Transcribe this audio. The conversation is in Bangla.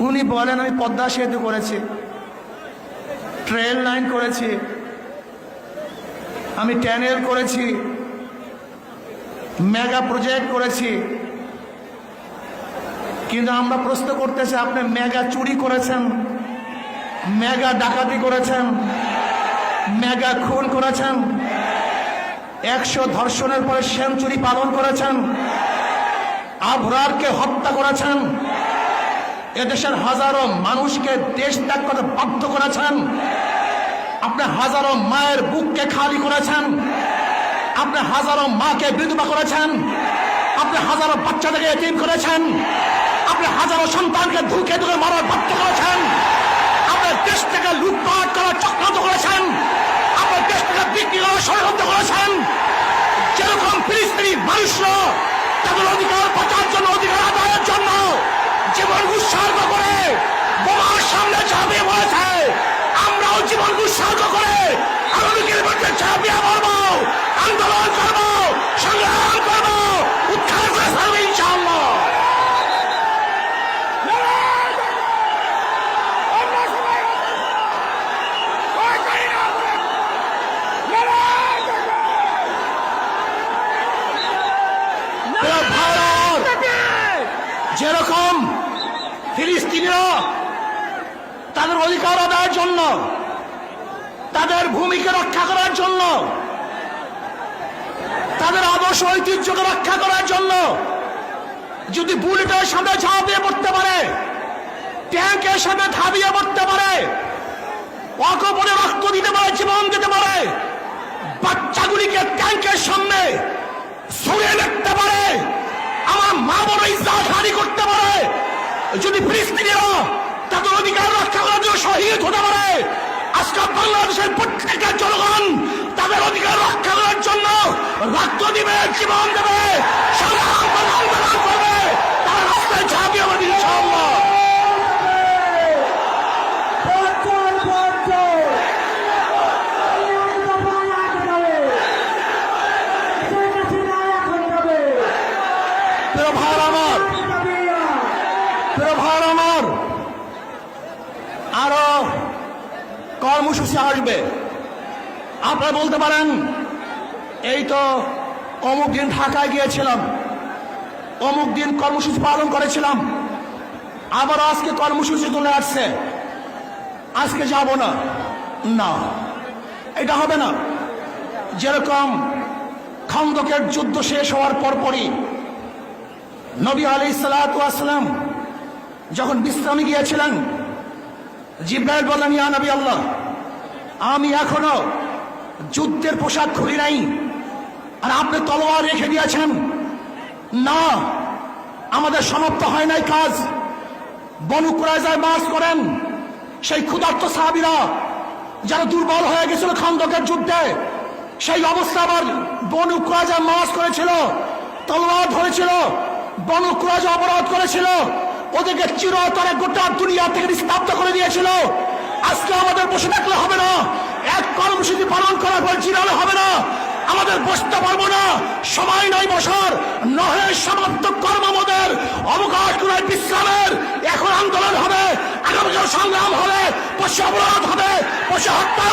উনি বলেন, আমি পদ্মা সেতু করেছি। ট্রেন লাইন করেছি। আমি ট্যানেল করেছি। মেগা প্রজেক্ট করেছি। কিন্তু আমরা প্রশ্ন করতেছি, আপনি মেগা চুরি করেছেন, মেগা ডাকাতি করেছেন, মেগা খুন করেছেন, একশো ধর্ষণের পরে সেঞ্চুরি পালন করেছেন, আবরারকে হত্যা করেছেন এদেশের হাজারো মানুষকে দেশ ত্যাগ করতে বাধ্য করেছেন। আপনি হাজারো মায়ের বুককে খালি করেছেন। আপনি হাজারো মাকে বিধবা করেছেন। আপনি হাজারো বাচ্চাদেরকে এতিম করেছেন। আপনি হাজারো সন্তানকে ধুকে ধুকে মারার বাধ্য করেছেন। আপনার দেশ থেকে লুটপাট করার চক্রান্ত করেছেন। আপনার দেশ থেকে বিক্রি করার ষড়যন্ত্র করেছেন। যেরকম ফিলিস্তিনি মানুষরা তাদের অধিকার জীবন উৎসর্গ করে বোমার সামনে ঝাঁপিয়ে পড়েছে। আমরাও জীবন উৎসর্গ করে মধ্যে ঝাঁপিয়ে যেরকম ফিলিস্তিনিরা তাদের অধিকার আদায়ের জন্য, তাদের ভূমিকে রক্ষা করার জন্য, তাদের আদর্শ ঐতিহ্যকে রক্ষা করার জন্য যদি বুলেটের সামনে ঝাঁপিয়ে পড়তে পারে, ট্যাঙ্কের সামনে ধাবিয়ে পড়তে পারে অকপরে রক্ত দিতে পারে, জীবন দিতে পারে, বাচ্চাগুলিকে ট্যাঙ্কের সামনে ছুঁড়ে দেখতে পারে, আমার মা বড় ইজ্জাত হানি করতে পারে যদি ফিলিস্তিনিরা তাদের অধিকার রক্ষা করার জন্য শহীদ হতে পারে আজকে বাংলাদেশের প্রত্যেকের জনগণ তাদের অধিকার রক্ষা করার জন্য রক্ত দিবে জীবন দেবে। সংগ্রাম করবে, আন্দোলন করবে তারা রাস্তায় ঝাঁপিয়ে আমাদের ইনশাআল্লাহ বছর বছর শেখ হাসিনা এখন যাবে প্রিয় ভাই আমার প্রিয় ভাই আমার আরও কর্মসূচি আসবে আপনারা বলতে পারেন, এই তো অমুক দিন ঢাকায় গিয়েছিলাম, অমুক দিন কর্মসূচি পালন করেছিলাম, আবার আজকে কর্মসূচি তুলে আসছে আজকে যাব না। না, এটা হবে না। যেরকম খন্দকের যুদ্ধ শেষ হওয়ার পরপরই নবী আলি সালাম যখন বিশ্রামে গিয়েছিলেন, জিব্রাইল বললেন, ইয়া নবী আল্লাহ আমি এখনও যুদ্ধের পোশাক খুলি নাই। আর আপনি তলোয়ার রেখে দিয়েছেন। না, আমাদের সমাপ্ত হয় নাই কাজ। বনু কুরাইজায় মার্চ করেন। সেই ক্ষুধার্ত সাহাবিরা যারা দুর্বল হয়ে গেছিল খন্দকের যুদ্ধে, সেই অবস্থা আবার বনু কুরাইজায় মার্চ করেছিল, তলোয়ার ধরেছিল, বনু কুরাইজা অবরোধ করেছিল, ওদেরকে চিরতরে গোটা দুনিয়া থেকে নিস্তব্ধ করে দিয়েছিল। আজকে আমাদের বসে থাকলে হবে না এক কর্মসূচি পালন করা বলছি চিরালে হবে না। আমাদের বসতে পারব না। সময় নয় বসার। নহে সমাপ্ত কর্ম আমাদের। অবকাশ নয় বিশ্রামের। এখন আন্দোলন হবে। আগামীকাল সংগ্রাম হবে। পশু অবরোধ হবে। পশু হত্যা